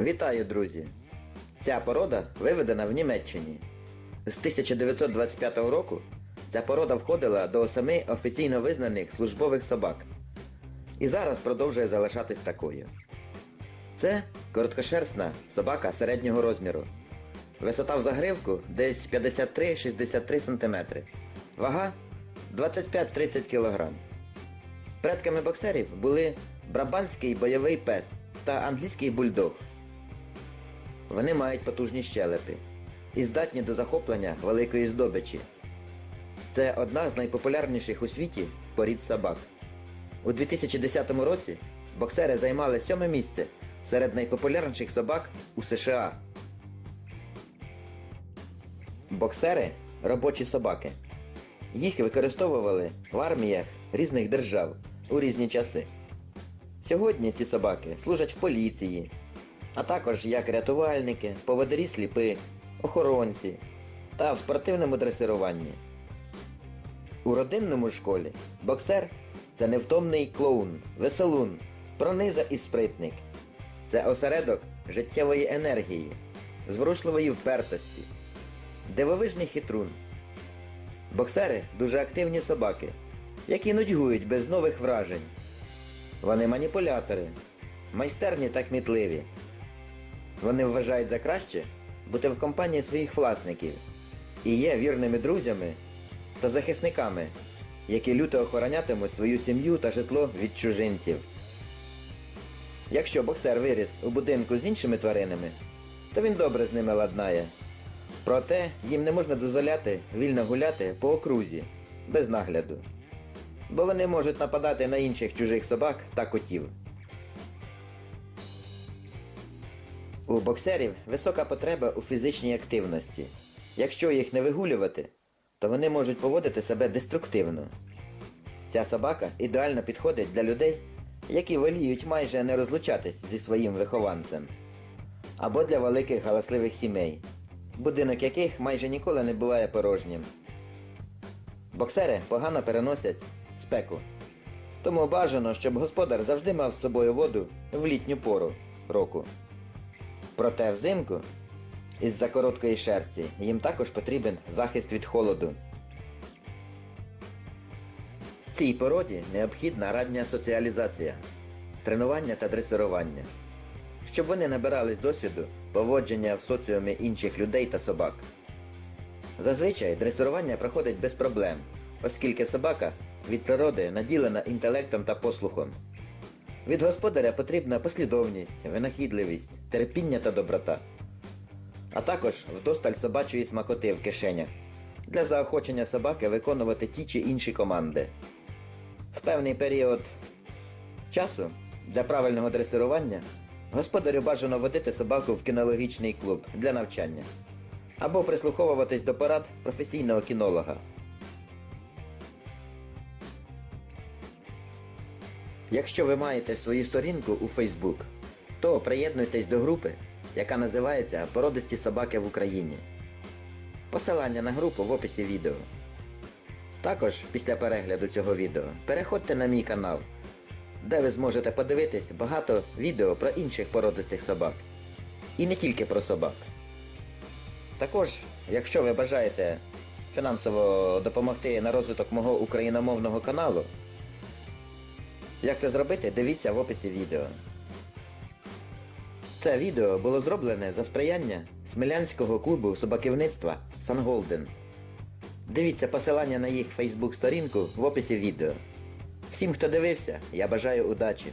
Вітаю, друзі! Ця порода виведена в Німеччині. З 1925 року ця порода входила до семи офіційно визнаних службових собак. І зараз продовжує залишатись такою. Це короткошерстна собака середнього розміру. Висота в загривку десь 53-63 см. Вага 25-30 кг. Предками боксерів були брабанський бойовий пес та англійський бульдог. Вони мають потужні щелепи і здатні до захоплення великої здобичі. Це одна з найпопулярніших у світі порід собак. У 2010 році боксери займали сьоме місце серед найпопулярніших собак у США. Боксери робочі собаки. Їх використовували в арміях різних держав у різні часи. Сьогодні ці собаки служать в поліції, а також як рятувальники, поводирі сліпи, охоронці та в спортивному дресируванні. У родинному школі боксер це невтомний клоун, веселун, прониза і спритник. Це осередок життєвої енергії, зворушливої впертості, дивовижний хитрун. Боксери дуже активні собаки, які нудьгують без нових вражень. Вони маніпулятори, майстерні та кмітливі. Вони вважають за краще бути в компанії своїх власників і є вірними друзями та захисниками, які люто охоронятимуть свою сім'ю та житло від чужинців. Якщо боксер виріс у будинку з іншими тваринами, то він добре з ними ладнає. Проте їм не можна дозволяти вільно гуляти по окрузі, без нагляду. Бо вони можуть нападати на інших чужих собак та котів. У боксерів висока потреба у фізичній активності. Якщо їх не вигулювати, то вони можуть поводити себе деструктивно. Ця собака ідеально підходить для людей, які воліють майже не розлучатись зі своїм вихованцем, або для великих галасливих сімей, будинок яких майже ніколи не буває порожнім. Боксери погано переносять спеку. Тому бажано, щоб господар завжди мав з собою воду в літню пору року. Проте взимку, із-за короткої шерсті, їм також потрібен захист від холоду. Цій породі необхідна радня соціалізація, тренування та дресирування, щоб вони набирались досвіду поводження в соціумі інших людей та собак. Зазвичай дресирування проходить без проблем, оскільки собака від природи наділена інтелектом та послухом. Від господаря потрібна послідовність, винахідливість, терпіння та доброта, а також вдосталь собачої смакоти в кишенях для заохочення собаки виконувати ті чи інші команди. В певний період часу для правильного дресирування господарю бажано водити собаку в кінологічний клуб для навчання або прислуховуватись до порад професійного кінолога. Якщо ви маєте свою сторінку у Facebook, то приєднуйтесь до групи, яка називається Породисті собаки в Україні. Посилання на групу в описі відео. Також після перегляду цього відео переходьте на мій канал, де ви зможете подивитись багато відео про інших породистих собак. І не тільки про собак. Також, якщо ви бажаєте фінансово допомогти на розвиток мого україномовного каналу, як це зробити, дивіться в описі відео. Це відео було зроблене за сприяння Смілянського клубу собаківництва Санголден. Дивіться посилання на їх фейсбук сторінку в описі відео. Всім, хто дивився, я бажаю удачі!